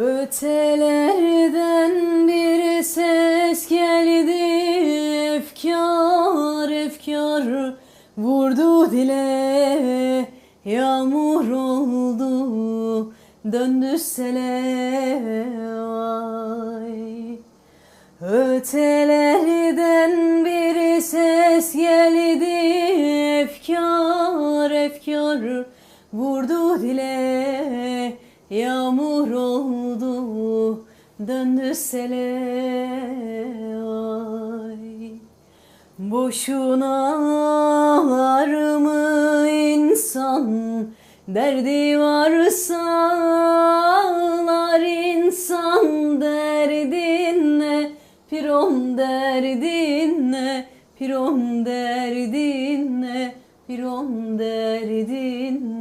Ötelerden bir ses geldi Efkar efkar vurdu dile. Yağmur oldu döndü sele Ötelerden bir ses geldi Efkar efkar vurdu dile. Yağmur döndü sele ay. Boşuna ağlar mı insan Derdi varsa ağlar insan. Derdin ne? Pirom derdin ne? Pirom derdin ne? Pirom derdin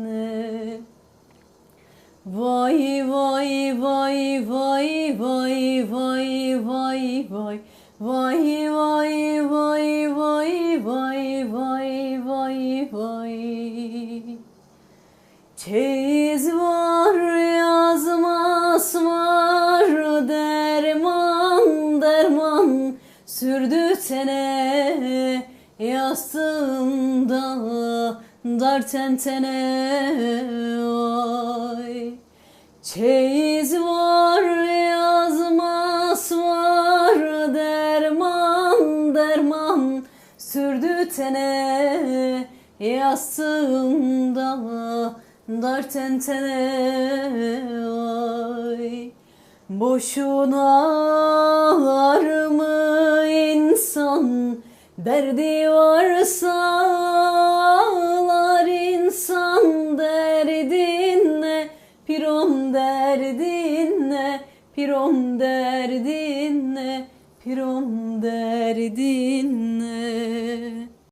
Vay vay vay vay vay vay vay vay. Vay vay vay vay vay vay vay vay. Çeyiz var yazmaz var derman derman. Sürdü tene yastığında dar tentene ay Çeyiz var yazmaz var derman derman. Sürdü tene yastığımda dar tentene. Ay Boşuna ağlar mı insan? Derdi varsa ağlar derdin ne? Pirom derdin ne? Pirom derdin